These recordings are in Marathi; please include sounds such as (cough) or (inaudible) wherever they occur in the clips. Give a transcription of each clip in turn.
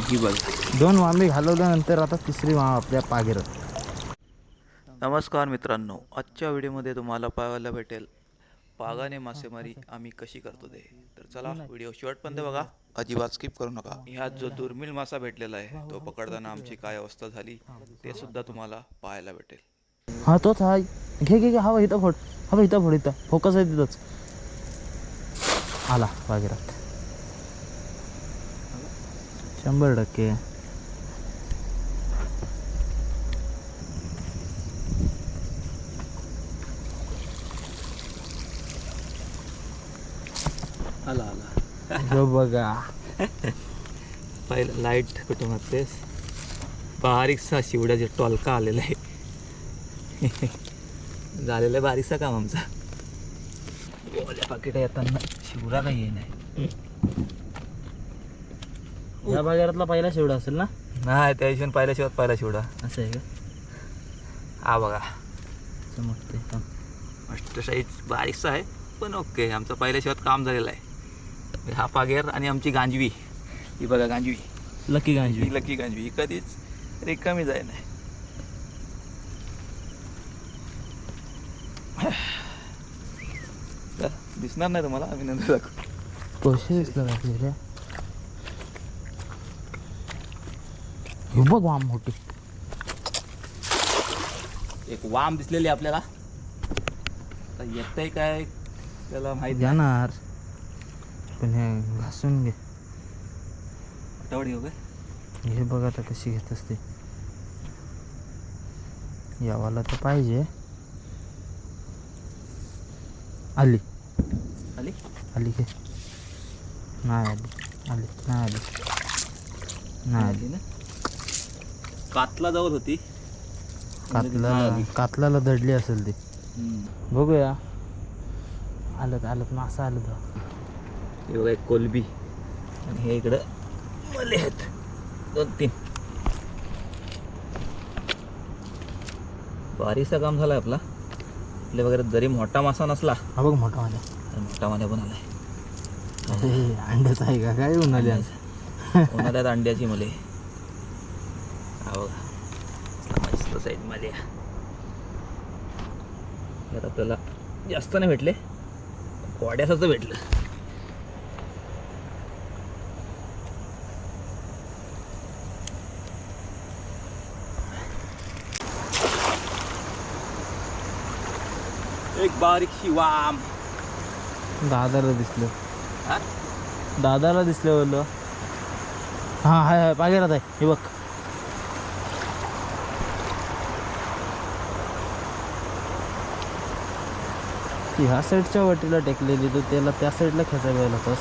ही बघ. दोन वांबे घालवल्यानंतर आता तिसरी वाम आपल्या पागेरत नमस्कार मित्रांनो आजच्या व्हिडिओमध्ये तुम्हाला पाहायला भेटेल पागाने मासेमारी आम्ही कशी करतो ते. तर चला व्हिडिओ शेवटपर्यंत बघा. अजिबात स्किप करू नका. ह्यात जो दुर्मिळ मासा भेटलेला आहे तो पकडताना आमची काय अवस्था झाली ते सुद्धा तुम्हाला पाहायला भेटेल. हा तोच हा. घे घे घे. हवा इथं फोड. हवा इथं फोड इथं. फोकस आहे तिथंच. आला पागेरात शंभर टक्के. आला आला. जो बघा. (laughs) पहिलं लाइट कुठे मारतेस बारीकसा शिवड्याचा टॉलका आलेला आहे. (laughs) झालेला आहे बारीकसा काम आमचा. ओल्या पाकिट येताना शिवरा काही नाही या बागेरातला पहिला शेवडा असेल ना? नाही त्या हिशोबाने पहिल्या शिवात पहिला शिवडा. असं आहे का? हा बघा. मस्त साईज बारीकसा आहे पण ओके आमचं पहिल्या शिवात काम झालेलं आहे. हा पागेर आणि आमची गांजवी. ही बघा गांजवी. लकी गांजी ही लकी गांजवी. ही कधीच रिकामी जाय नाही. दिसणार नाही तुम्हाला? आम्ही नंतर दाखवू कसे दिसलं आपले हे बघ वाम मोठी. एक वाम दिसलेली आपल्याला. येतंय काय त्याला माहिती जाणार पण हे घासून घे. आठवड घेऊ काय हे बघ आता कशी घेत असते. यावाला तर पाहिजे. आली. आली? आली घे. नाही आली. आली नाही आली. नाही आली ना? कातला जवळ होती. कातला. कातलाला दडली असेल ती. बघूया. आलं तर आलं तर मासा आलं तर हे बघा एक कोलबी. आणि हे इकडं मले आहेत. दोन तीन. बारीचा काम झालाय आपला. आपल्या वगैरे जरी मोठा मासा नसला हा बघ मोठा तर मोठा माझ्या पण आलाय. अंड्याचा आहे का? काय उन्हाळ्या उन्हाळ्यात अंड्याची मले. बघा मस्त साईडमध्ये यात आपल्याला जास्त नाही भेटले. कोड्यासाच भेटलं. एक बारीकशी वाम दादाला दिसलं. हा? दादाला दिसलं बोललो. हां हाय हाय पागेरात आहे. हे बघ. ती ह्या साईडच्या वाटीला टेकलेली तर त्याला त्या साईडला खेचायला होतास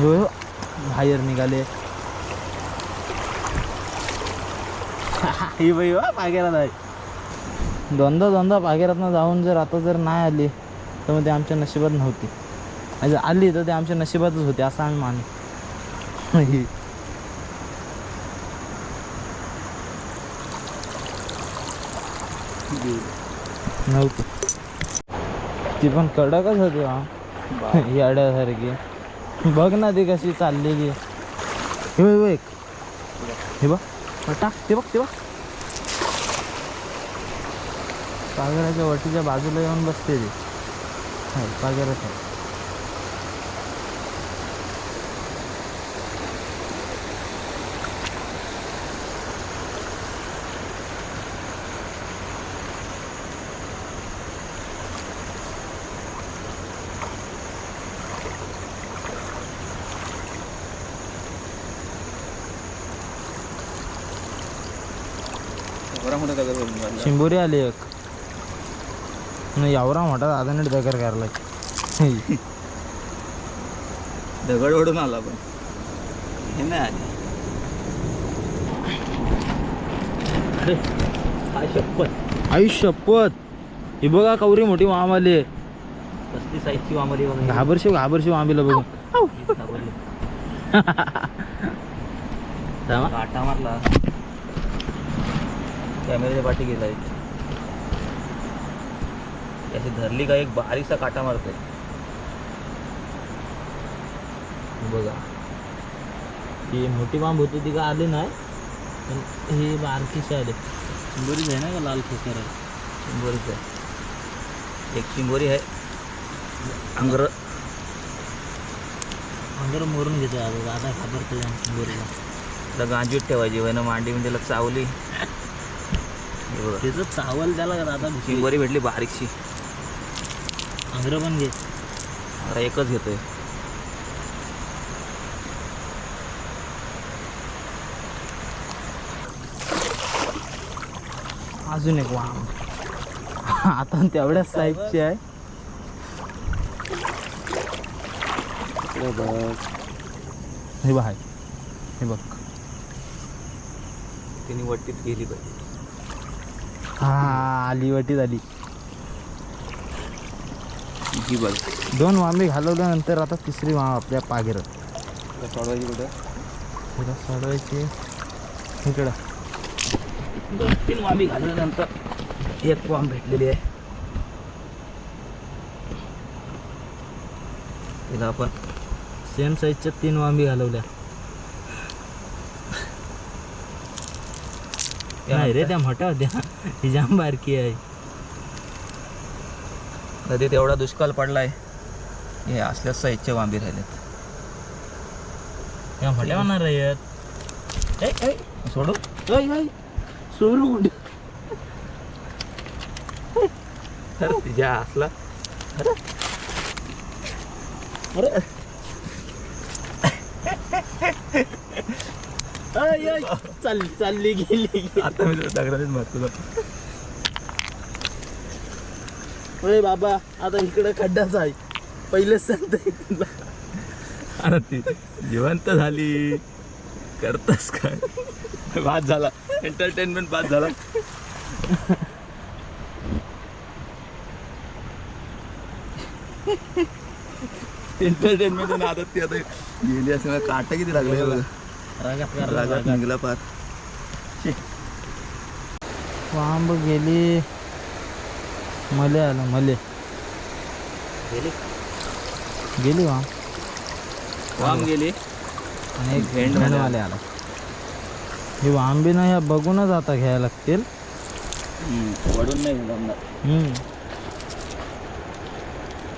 हो हो. बाहेर निघाले. ही बाई वा पागेरात आहे. दोनदा दोनदा पागेरातनं जाऊन जर आता जर नाही आली तर मग ते आमच्या नशिबात नव्हती. आणि जर आली तर ते आमच्या नशिबातच होते असं आम्ही मान. (laughs) नव्हती. ती पण कडकच होती हा. (laughs) याड्यासारखी. बघ ना ती कशी चाललेली. हे बघ हे बघ. टाक ते बघ ते बघ. पागराच्या वटीच्या बाजूला येऊन बसते ती. हाय, पागराच्या एवढा मोठा दगड काढला. शिंबोरी आली एक. नाही एवढा मोठा दादा नीट करायला (laughs) दगड ओढून आला पण. हे नाही आले. अरे काय शपथ? ही बघा कवरी मोठी वाम आली कसली साईजची वामरी बघा घाबरशिव घाबरशिव आंबीला बघून. (laughs) काटा मारला. कॅमेऱ्याच्या पाठी गेला एक. अशी धरली का एक बारीकसा काटा मारतोय. बघा. ती मोठी बांब होती ती का आली नाही पण हे बारकीशी आले. बरीच आहे ना का लाल खेकर आहे? चिंबोरीच आहे. एक चिंबोरी आहे. अंगर. अंगर मोरून घेतो आता आता घाबरतो बोरीला तर गांजीत ठेवायची वय ना मांडी मिंडीला चावली. हे. त्याचं चावल त्याला आता चिंबोरी भेटली बारीकशी. अंगर पण घे. आता एकच घेतोय. अजून एक वाम. (laughs) आता तेवढ्याच साईजची आहे. हे बघ. हे बघ तिने वट्टीत गेली पाहिजे. हा आली वटी झाली. बघ. दोन वांबी घालवल्यानंतर आता तिसरी वाम आपल्या पागेर सोडवायची कुठं? तिला सोडवायची. इकडं. दोन तीन वांबी घालल्यानंतर एक वाम भेटलेली आहे. तिला आपण सेम साईजच्या तीन वांबी घालवल्या. नाही रे त्या मोठ्या होत्या. ही जाम बारकी आहे. नदीत एवढा दुष्काळ पडलाय हे असल्याच साईजच्या वांबी राहिल्यात त्या मोठ्या होणार आहेत सोडू. सोडू. कुठे अरे तिच्या असला चालली चालली गेली. आता मी दगडानेच मारतो अरे बाबा आता इकडे खड्डाच आहे. पहिलेच सांगतोय तुला. अरे ती जिवंत झाली. करतस काय बाद झाला. एंटरटेनमेंट बाद झाला. एंटरटेनमेंट आदत ती आता गेली असं काट किती लागले रागात कर, रागात रागात. निघला पार. वांब गेली. मले आलं मले. गेली? वांब. वाम गेली? आणि एक भेंड भेंडवाले आला. ही वांबी ना ह्या बघूनच आता घ्यायला लागतील. वडून नाही जमणार हम्म.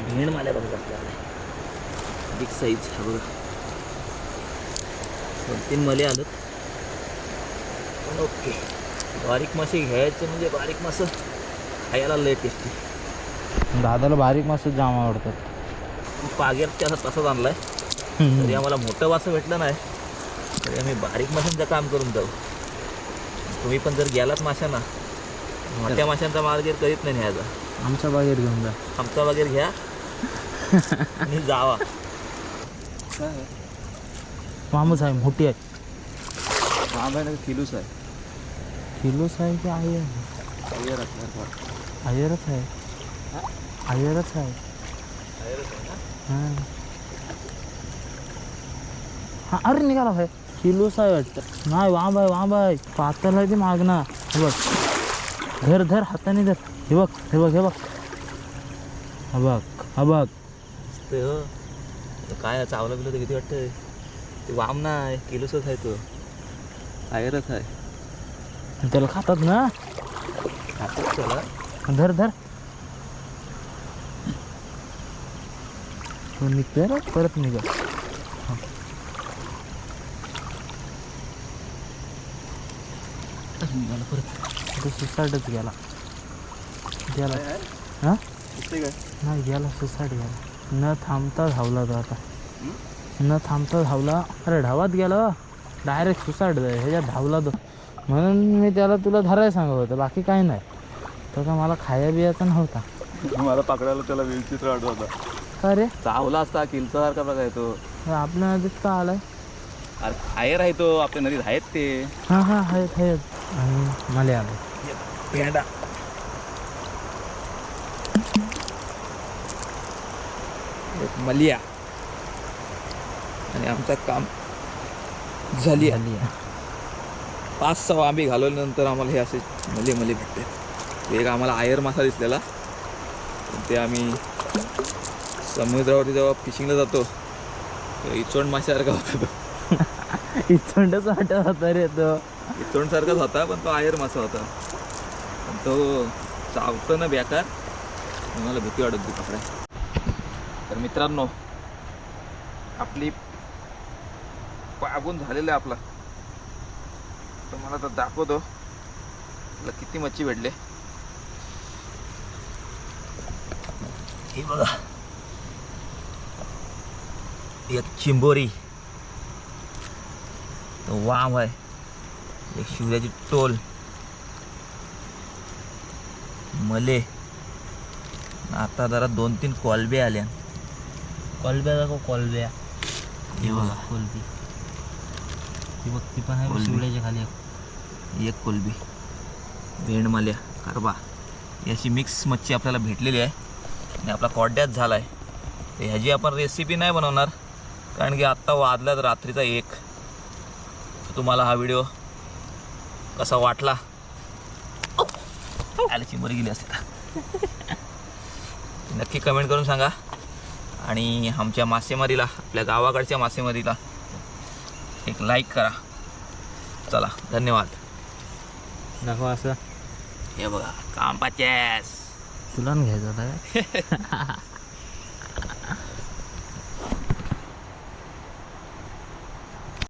भेंड माल्या बघत आपल्याला बिग साईज हा बघा. दोन तीन मले आलं. पण ओके. बारीक मासे घ्यायचे म्हणजे बारीक मासं खायला लय टेस्टी दादाला बारीक मासे जाम आवडतात. पागेर त्याचा तसाच आणलाय. तरी आम्हाला मोठं वासं भेटलं नाही. तरी आम्ही बारीक माशांचं काम करून जाऊ. तुम्ही पण जर गेलात माशांना मोठ्या माशांचा मार्गेर करीत नाही न्यायचा आमच्या बागेत घेऊन जा. आमचा वगैरे घ्या. (laughs) आणि जावा. वामच आहे मोठी आहे किलोच आहे? किलोच आहे की आहे? आयरच आहे? आयरच आहे हां. हा अरे निघाला भाई किलोच आहे वाटतं. नाही वांब आहे वांब आहे. पातळ आहे ते मागणं. हे बघ. धर धर हाताने धर. हे बघ हे बघ हे बघ. हा बघ हा बघ. हो. काय चावलं बिलं तर किती वाटतं वाम नाही किलोसच आहे तो. आयरच आहे. त्याला खातात ना? खातात त्याला. धर धर. निघतोय रे परत निघा. मला परत. तो सुसाईडच गेला. गेला. हा? नाही गेला सुसाईड गेला. न थांबता धावला तो आता. न थांबता धावला. अरे ढावात गेला. डायरेक्ट सुसाईड ह्याच्यात धावला तो. म्हणून मी त्याला तुला धरायला सांगत होतं. बाकी काही नाही. तो का मला खाया बियाचा नव्हता. मला पकडायला त्याला विचित्र वाटत होता. का रे? चावला असता किलचा सारखा बघा तो. अरे आपल्या नदीत का आलाय? अरे आयर आहे तो. आपल्या नदीत आहेत ते. हां हां आहेत आहेत. आणि मला आलं भेंडा एक मलिया. आणि आमचं काम झाली आहे. पाच सहा आंबे घालवल्यानंतर आम्हाला हे असे मले मले भेटते एक आम्हाला आयर मासा दिसलेला. ते आम्ही समुद्रावरती जेव्हा फिशिंगला जातो इचोण माशासारखा होता तो. (laughs) इचंडच वाटत होता रे तो. तोंड सारखाच होता पण तो आयर मासा होता. पण तो चावतो ना बेकार. मला भीती वाटत होती पकडाय तर मित्रांनो आपली पागून झालेला आहे आपला. तुम्हाला तर दाखवतो. तुला किती मच्छी भेटले. हे बघा. एक चिंबोरी. तो वाम आहे. एक शिवऱ्याची टोल. मले. आता जरा दोन तीन कॉलबे आल्या. कॉलब्या दाखव कॉलब्या. हे बघा. कोलबी ती बघ ती पण आहे कोलबी. शिवड्याच्या खाली एक. एक कोलबी. भेंडमाल्या कारबा अशी मिक्स मच्छी आपल्याला भेटलेली आहे. आणि आपला कॉड्यात झाला आहे तर ह्याची आपण रेसिपी नाही बनवणार कारण की आत्ता वाजल्यात रात्रीचा एक. तर तुम्हाला हा व्हिडिओ कसा वाटला? (laughs) आले चिंबरी गेली असते. (laughs) नक्की कमेंट करून सांगा. आणि आमच्या मासेमारीला आपल्या गावाकडच्या मासेमारीला एक लाईक करा. चला धन्यवाद. दाखव असं. हे बघा काम पाचॅस तुला घ्यायचं होता (laughs)